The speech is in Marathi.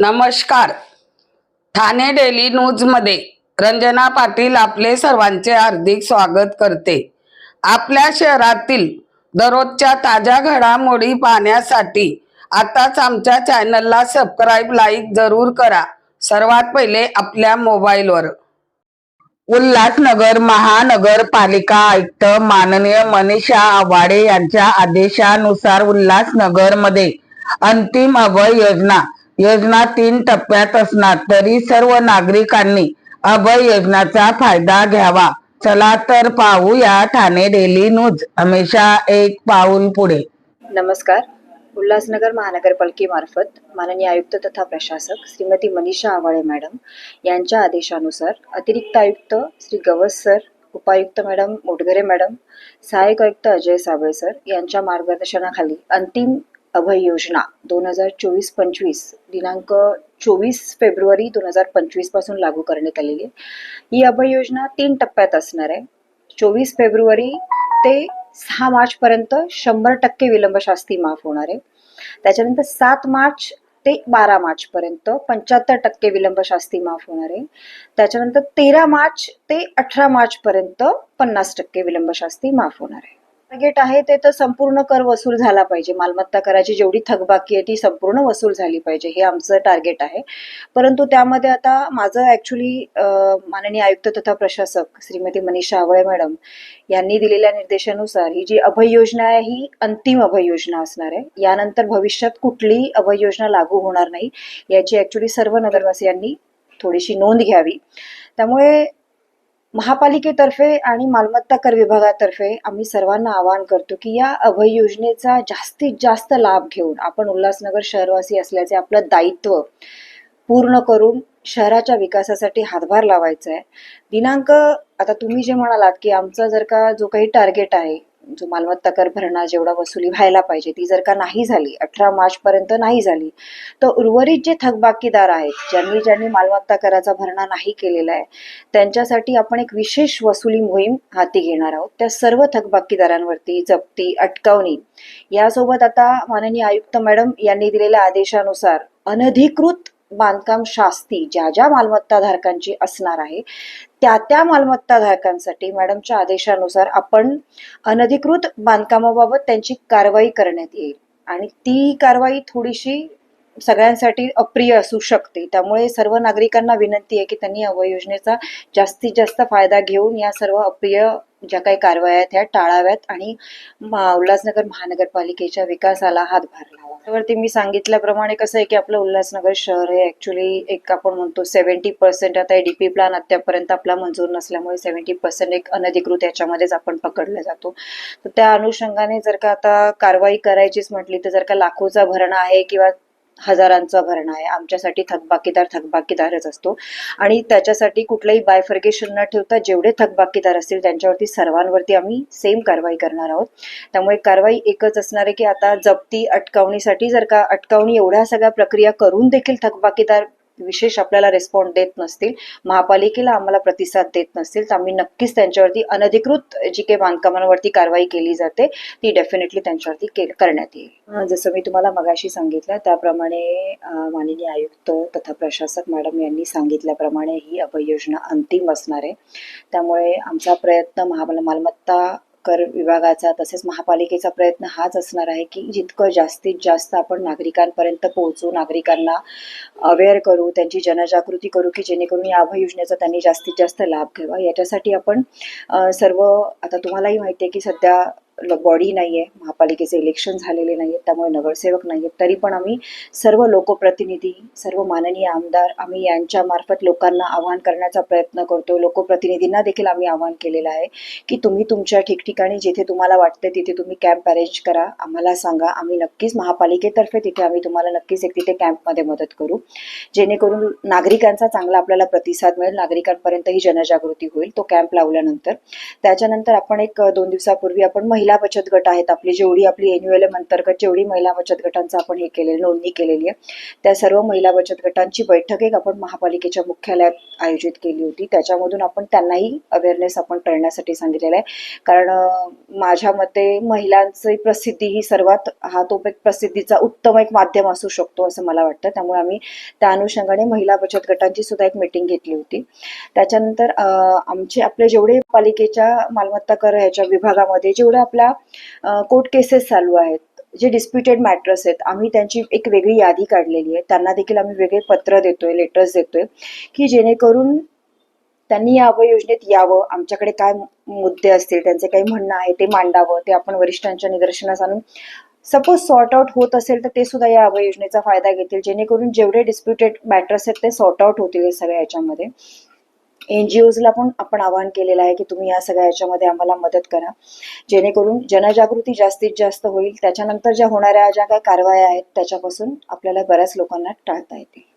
नमस्कार. ठाणे डेली न्यूजमध्ये रंजना पाटील आपले सर्वांचे हार्दिक स्वागत करते. आपल्या शहरातील दररोजच्या ताज्या घडामोडी पाहण्यासाठी आताच आमच्या चॅनलला सबस्क्राईब लाईक जरूर करा. सर्वात पहिले आपल्या मोबाईलवर. उल्हासनगर महानगरपालिका आयुक्त माननीय मनीषा आवाडे यांच्या आदेशानुसार उल्हासनगरमध्ये अंतिम अभय योजना योजना तीन टप्प्यात असणार तरी सर्व नागरिकांनी अभय योजनाचा फायदा घ्यावा. चला तर पाहूया ठाणे डेली न्यूज. हमेशा एक पाऊल पुढे. नमस्कार. उल्हासनगर महानगरपालिकेमार्फत माननीय आयुक्त तथा प्रशासक श्रीमती मनीषा आवाळे मॅडम यांच्या आदेशानुसार अतिरिक्त आयुक्त श्री गवस सर उपायुक्त मॅडम मोटघरे मॅडम सहाय्यक आयुक्त अजय साबळे सर यांच्या मार्गदर्शनाखाली अंतिम अभय योजना दोन हजार चोवीस पंचवीस दिनांक चोवीस फेब्रुवारी दोन हजार पंचवीसपासून लागू करण्यात आलेली आहे. ही अभय योजना तीन टप्प्यात असणार आहे. चोवीस फेब्रुवारी ते सहा मार्च पर्यंत शंभर टक्के विलंब शास्ती माफ होणार आहे. त्याच्यानंतर सात मार्च ते बारा मार्च पर्यंत पंच्याहत्तर टक्के विलंब शास्ती माफ होणार आहे. त्याच्यानंतर तेरा मार्च ते अठरा मार्च पर्यंत पन्नास टक्के विलंब शास्ती माफ होणार आहे. टार्गेट आहे ते तर संपूर्ण कर वसूल झाला पाहिजे. मालमत्ता कराची जेवढी थकबाकी आहे ती संपूर्ण वसूल झाली पाहिजे. हे आमचं टार्गेट आहे. परंतु त्यामध्ये आता माझं ऍक्च्युली माननीय आयुक्त तथा प्रशासक श्रीमती मनीषा आवळे मॅडम यांनी दिलेल्या निर्देशानुसार ही जी अभय योजना आहे ही अंतिम अभय योजना असणार आहे. यानंतर भविष्यात कुठलीही अभय योजना लागू होणार नाही याची ऍक्च्युली सर्व नगरवासियांनी थोडीशी नोंद घ्यावी. त्यामुळे महापालिकेतर्फे आणि मालमत्ता कर विभागातर्फे आम्ही सर्वांना आवाहन करतो की या अभय योजनेचा जास्तीत जास्त लाभ घेऊन आपण उल्हासनगर शहरवासी असल्याचे आपलं दायित्व पूर्ण करून शहराच्या विकासासाठी हातभार लावायचा आहे. दिनांक आता तुम्ही जे म्हणालात की आमचा जर का जो काही टार्गेट आहे जो मालमत्ता कर भरणा जेवढा वसुली व्हायला पाहिजे ती जर का नाही झाली अठरा मार्च पर्यंत नाही झाली तर उर्वरित जे थकबाकीदार आहेत ज्यांनी ज्यांनी मालमत्ता कराचा भरणा नाही केलेला आहे त्यांच्यासाठी आपण एक विशेष वसुली मोहीम हाती घेणार आहोत. त्या सर्व थकबाकीदारांवरती जप्ती अटकावणी यासोबत आता माननीय आयुक्त मॅडम यांनी दिलेल्या आदेशानुसार अनधिकृत बांधकाम शास्ती ज्या ज्या मालमत्ताधारकांची असणार आहे त्या त्या मालमत्ताधारकांसाठी मॅडमच्या आदेशानुसार आपण अनधिकृत बांधकामाबाबत त्यांची कारवाई करण्यात येईल. आणि ती कारवाई थोडीशी सगळ्यांसाठी अप्रिय असू शकते. त्यामुळे सर्व नागरिकांना विनंती आहे की त्यांनी अवय योजनेचा जास्तीत जास्त फायदा घेऊन या सर्व अप्रिय ज्या काही कारवाया आहेत ह्या टाळाव्यात आणि उल्हासनगर महानगरपालिकेच्या विकासाला हातभार लावा. त्यावरती मी सांगितल्याप्रमाणे कसं आहे की आपलं उल्हासनगर शहर हे ऍक्च्युली एक आपण म्हणतो सेव्हन्टी पर्सेंट आता डी पी प्लॅन अद्यापर्यंत आपला मंजूर नसल्यामुळे सेव्हन्टी पर्सेंट एक अनधिकृत याच्यामध्येच आपण पकडला जातो. तर त्या अनुषंगाने जर का आता कारवाई करायचीच म्हटली तर जर का लाखोचा भरणा आहे किंवा हजारांचा भरणा आहे. आमच्यासाठी थकबाकीदार थकबाकीदारच असतो. आणि त्याच्यासाठी कुठलंही बायफर्गेशन न ठेवता जेवढे थकबाकीदार असतील त्यांच्यावरती सर्वांवरती आम्ही सेम कारवाई करणार आहोत. त्यामुळे कारवाई एकच असणार आहे की आता जप्ती अटकावणीसाठी जर का अटकावणी एवढ्या सगळ्या प्रक्रिया करून देखील थकबाकीदार विशेष आपल्याला रिस्पॉन्स देत नसतील. महापालिकेला आम्हाला प्रतिसाद देत नसतील. तर आम्ही नक्कीच त्यांच्यावरती अनधिकृत जी काही बांधकामांवरती कारवाई केली जाते ती डेफिनेटली त्यांच्यावरती करण्यात येईल. जसं मी तुम्हाला मगाशी सांगितलं त्याप्रमाणे माननीय आयुक्त तथा प्रशासक मॅडम यांनी सांगितल्याप्रमाणे ही अभययोजना अंतिम असणार आहे. त्यामुळे आमचा प्रयत्न महा मालमत्ता कर विभागाचा तसेच महापालिकेचा प्रयत्न हाच असणार आहे की जितकं जास्तीत जास्त आपण नागरिकांपर्यंत पोहोचू नागरिकांना अवेअर करू त्यांची जनजागृती करू की जेणेकरून या अभय योजनेचा त्यांनी जास्तीत जास्त लाभ घ्यावा. याच्यासाठी आपण सर्व आता तुम्हालाही माहिती आहे की सध्या बॉडी नाही आहे महापालिकेचे इलेक्शन झालेले नाही आहेत त्यामुळे नगरसेवक नाही आहेत तरी पण आम्ही सर्व लोकप्रतिनिधी सर्व माननीय आमदार आम्ही यांच्यामार्फत लोकांना आवाहन करण्याचा प्रयत्न करतो. लोकप्रतिनिधींना देखील आम्ही आवाहन केलेलं आहे की तुम्ही तुमच्या ठिकठिकाणी जिथे तुम्हाला वाटते तिथे तुम्ही कॅम्प अरेंज करा. आम्हाला सांगा. आम्ही नक्कीच महापालिकेतर्फे तिथे आम्ही तुम्हाला नक्कीच एक तिथे कॅम्पमध्ये मदत करू. जेणेकरून नागरिकांचा चांगला आपल्याला प्रतिसाद मिळेल. नागरिकांपर्यंत ही जनजागृती होईल. तो कॅम्प लावल्यानंतर. त्याच्यानंतर आपण एक दोन दिवसापूर्वी आपण महिला महिला बचत गट आहेत. आपली जेवढी आपली एन अंतर्गत जेवढी महिला बचत गटांचं आपण हे केलेलं नोंदणी केलेली आहे त्या सर्व महिला बचत गटांची बैठक एक आपण महापालिकेच्या मुख्यालयात आयोजित केली होती. त्याच्यामधून आपण त्यांनाही अवेअरनेस आपण करण्यासाठी सांगितलेलं आहे. कारण माझ्या मते महिलांची प्रसिद्धी ही सर्वात हा तो एक प्रसिद्धीचा उत्तम एक माध्यम असू शकतो असं मला वाटतं. त्यामुळे आम्ही त्या अनुषंगाने महिला बचत गटांची सुद्धा एक मीटिंग घेतली होती. त्याच्यानंतर आमचे आपले जेवढे पालिकेच्या मालमत्ता कर ह्याच्या विभागामध्ये जेवढे आपल्या कोर्ट केसेस चालू आहेत जे डिस्प्युटेड मॅटर्स आहेत आम्ही त्यांची एक वेगळी यादी काढलेली आहे. त्यांना देखील आम्ही वेगळे पत्र देतोय लेटर्स देतोय की जेणेकरून त्यांनी या अभय योजनेत यावं आमच्याकडे काय मुद्दे असतील त्यांचे काही म्हणणं आहे ते मांडावं ते आपण वरिष्ठांच्या निदर्शनास आणून सपोज सॉर्ट आउट होत असेल तर ते सुद्धा या अभय योजनेचा फायदा घेतील. जेणेकरून जेवढे डिस्प्युटेड मॅटर्स आहेत ते सॉर्ट आउट होतील सगळ्या याच्यामध्ये. एन पण आपण आवाहन केलेलं आहे की तुम्ही या सगळ्या याच्यामध्ये आम्हाला मदत करा. जेणेकरून जनजागृती जास्तीत जास्त होईल. त्याच्यानंतर ज्या होणाऱ्या ज्या काही कारवाया आहेत त्याच्यापासून आपल्याला बऱ्याच लोकांना टाळता येतील.